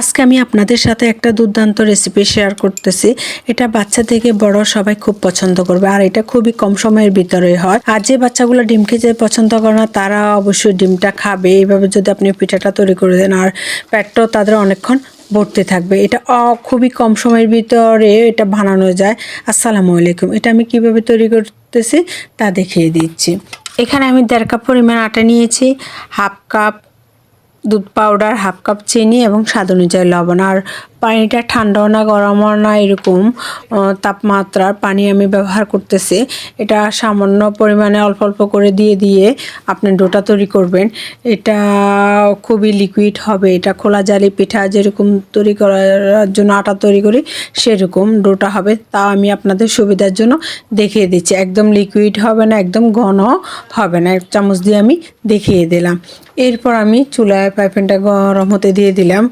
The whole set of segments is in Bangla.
আজকে আমি আপনাদের সাথে একটা দুর্দান্ত রেসিপি শেয়ার করতেছি। এটা বাচ্চা থেকে বড় সবাই খুব পছন্দ করবে, আর এটা খুবই কম সময়ের ভিতরে হয়। আর যে বাচ্চাগুলো ডিম খেতে পছন্দ করে না, তারা অবশ্যই ডিমটা খাবে। এইভাবে যদি আপনি পিঠাটা তৈরি করে দেন, আর পেটটাও তাদের অনেকক্ষণ ভর্তি থাকবে। এটা খুবই কম সময়ের ভিতরে এটা বানানো যায়। আসসালামু আলাইকুম। এটা আমি কীভাবে তৈরি করতেছি তা দেখিয়ে দিচ্ছি। এখানে আমি দেড় কাপ পরিমাণ আটা নিয়েছি, হাফ কাপ দুধ পাউডার হাফ কাপ চিনি এবং স্বাদ অনুযায়ী লবণ। আর পানিটা ঠান্ডাও না, গরমও না, এরকম তাপমাত্রার পানি আমি ব্যবহার করতেছি। এটা সামান্য পরিমাণে অল্প অল্প করে দিয়ে দিয়ে আপনি ডোটা তৈরি করবেন। এটা খুবই লিকুইড হবে। এটা খোলা জালি পিঠা যেরকম তৈরি করার জন্য আটা তৈরি করি, সেরকম ডোটা হবে। তা আমি আপনাদের সুবিধার জন্য দেখিয়ে দিচ্ছি। একদম লিকুইড হবে না, একদম ঘন হবে না। এক চামচ দিয়ে আমি দেখিয়ে দিলাম। এরপর আমি চুলায় পাইপেনটা গরম হতে দিয়ে দিলাম।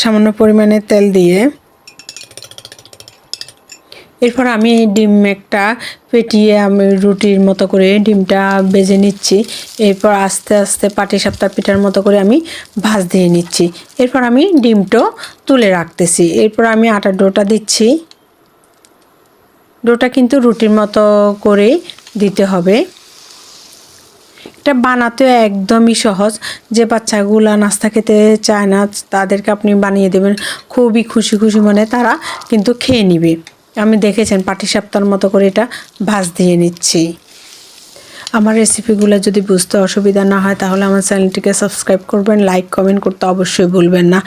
সামান্য পরিমাণে তেল দিয়ে এরপর আমি ডিম একটা পেটিয়ে আমি রুটির মতো করে ডিমটা বেজে নিচ্ছি। এরপর আস্তে আস্তে পাটি সাপটা পিঠার মতো করে আমি ভাজ দিয়ে নিচ্ছি। এরপর আমি ডিমটো তুলে রাখতেছি। এরপর আমি আটার ডোটা দিচ্ছি। ডোটা কিন্তু রুটির মতো করে দিতে হবে। এটা বানাতেও একদমই সহজ। যে বাচ্চাগুলো নাস্তা খেতে চায় না, তাদেরকে আপনি বানিয়ে দেবেন। খুবই খুশি খুশি মনে তারা কিন্তু খেয়ে নিবে। আমি দেখেছেন পাটি সাপ্তার মতো করে এটা ভাজ দিয়ে নিচ্ছি। আমার রেসিপিগুলো যদি বুঝতে অসুবিধা না হয়, তাহলে আমার চ্যানেলটিকে সাবস্ক্রাইব করবেন লাইক কমেন্ট করতে অবশ্যই ভুলবেন না।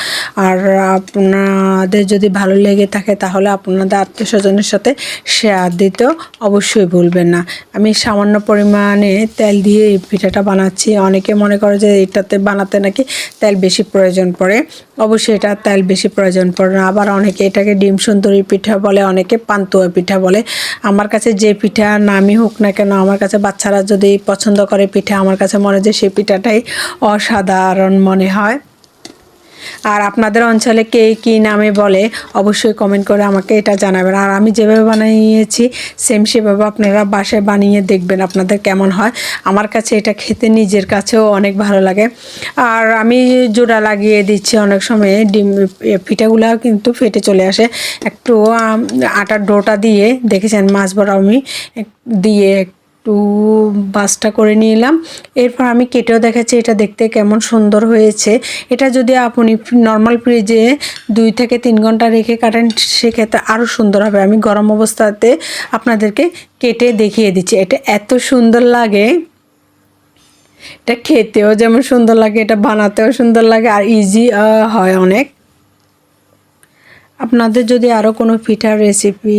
আর আপনাদের যদি ভালো লেগে থাকে, তাহলে আপনাদের আত্মীয় স্বজনের সাথে শেয়ার দিতেও অবশ্যই ভুলবেন না। আমি সামান্য পরিমাণে তেল দিয়ে এই পিঠাটা বানাচ্ছি। অনেকে মনে করে যে এটাতে বানাতে নাকি তেল বেশি প্রয়োজন পড়ে। অবশ্যই এটা তেল বেশি প্রয়োজন পড়ে না। আবার অনেকে এটাকে ডিম সুন্দরী পিঠা বলে, অনেকে পান্তুয়া পিঠা বলে। আমার কাছে যে পিঠা নামই হোক না কেন, আমার কাছে বাচ্চারা যদি পছন্দ করে পিঠা, আমার কাছে মনে হয় যে সেই পিঠাটাই অসাধারণ মনে হয়। আর আপনাদের অঞ্চলে কে কী নামে বলে, অবশ্যই কমেন্ট করে আমাকে এটা জানাবেন। আর আমি যেভাবে বানিয়েছি সেম সেভাবে আপনারা বাসায় বানিয়ে দেখবেন আপনাদের কেমন হয়। আমার কাছে এটা খেতে নিজের কাছেও অনেক ভালো লাগে। আর আমি জোড়া লাগিয়ে দিচ্ছি অনেক সময়, ডিম পিঠাগুলো কিন্তু ফেটে চলে আসে। একটু আটার ডোটা দিয়ে, দেখেছেন মাছ বড় আমি দিয়ে একটু বাসটা করে নিলাম এরপর আমি কেটেও দেখাচ্ছি এটা দেখতে কেমন সুন্দর হয়েছে। এটা যদি আপনি নর্মাল ফ্রিজে দুই থেকে তিন ঘণ্টা রেখে কাটেন, সেক্ষেত্রে আরও সুন্দর হবে। আমি গরম অবস্থাতে আপনাদেরকে কেটে দেখিয়ে দিচ্ছি। এটা এত সুন্দর লাগে। এটা খেতেও যেমন সুন্দর লাগে, এটা বানাতেও সুন্দর লাগে, আর ইজি হয় অনেক। আপনাদের যদি আরও কোনো পিঠার রেসিপি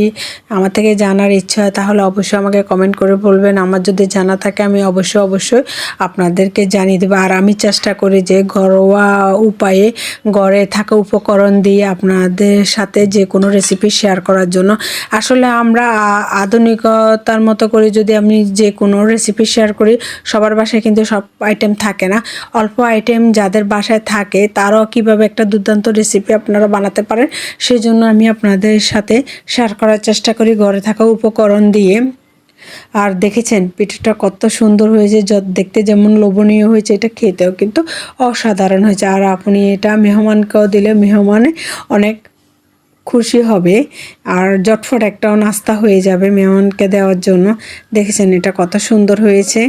আমার থেকে জানার ইচ্ছা হয়, তাহলে অবশ্যই আমাকে কমেন্ট করে বলবেন। আমার যদি জানা থাকে, আমি অবশ্যই অবশ্যই আপনাদেরকে জানিয়ে দেবো। আর আমি চেষ্টা করি যে ঘরোয়া উপায়ে ঘরে থাকা উপকরণ দিয়ে আপনাদের সাথে যে কোনো রেসিপি শেয়ার করার জন্য। আসলে আমরা আধুনিকতার মতো করে যদি আমি যে কোনো রেসিপি শেয়ার করি, সবার বাসায় কিন্তু সব আইটেম থাকে না। অল্প আইটেম যাদের বাসায় থাকে, তারাও কীভাবে একটা দুর্দান্ত রেসিপি আপনারা বানাতে পারেন সেই জন্য আমি আপনাদের সাথে শেয়ার করার চেষ্টা করি, ঘরে থাকা উপকরণ দিয়ে। আর দেখেছেন, পিঠাটা কত সুন্দর হয়েছে, যত দেখতে যেমন লোভনীয় হয়েছে, এটা খেতেও কিন্তু অসাধারণ হয়েছে। আর আপনি এটা মেহমানকেও দিলে মেহমানে অনেক খুশি হবে। আর জটফট একটাও নাস্তা হয়ে যাবে মেহমানকে দেওয়ার জন্য। দেখেছেন এটা কত সুন্দর হয়েছে।